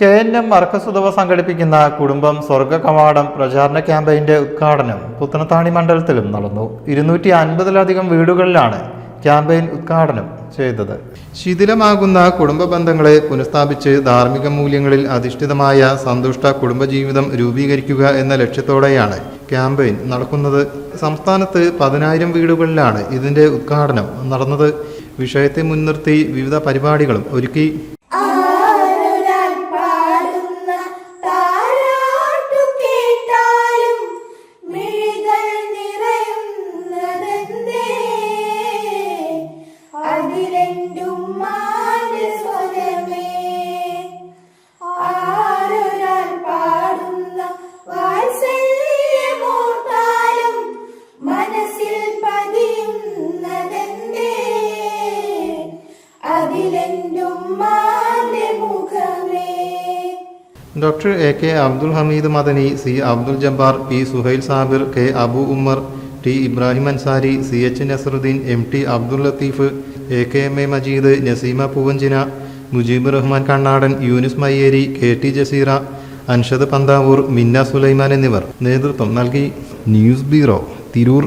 K N M അർക്കസുതവ സംഘടിപ്പിക്കുന്ന കുടുംബം സ്വർഗ കവാടം പ്രചാരണ ക്യാമ്പയിന്റെ ഉദ്ഘാടനം പുത്തനത്താണി മണ്ഡലത്തിലും നടന്നു. ഇരുന്നൂറ്റി അൻപതിലധികം വീടുകളിലാണ് ക്യാമ്പയിൻ ഉദ്ഘാടനം ചെയ്തത്. ശിഥിലമാകുന്ന കുടുംബ ബന്ധങ്ങളെ പുനഃസ്ഥാപിച്ച് ധാർമ്മിക മൂല്യങ്ങളിൽ അധിഷ്ഠിതമായ സന്തുഷ്ട കുടുംബജീവിതം രൂപീകരിക്കുക എന്ന ലക്ഷ്യത്തോടെയാണ് ക്യാമ്പയിൻ നടക്കുന്നത്. സംസ്ഥാനത്ത് പതിനായിരം വീടുകളിലാണ് ഇതിന്റെ ഉദ്ഘാടനം നടന്നത്. വിഷയത്തെ മുൻനിർത്തി വിവിധ പരിപാടികളും ഒരുക്കി doctor A K Abdul Hameed Madani C Abdul Jabbar P Suhail Sabir K Abu Ummer T Ibrahim Ansari C H Nasaruddin M T Abdul Latheef A K M A Majeed Naseema Poovanchina Mujeeb Rahman Kannadan Younis Mayyeri K T Jaseera Anshad Panthavoor Minna Sulaiman എന്നിവർ നേതൃത്വം നൽകി. News bureau Tirur.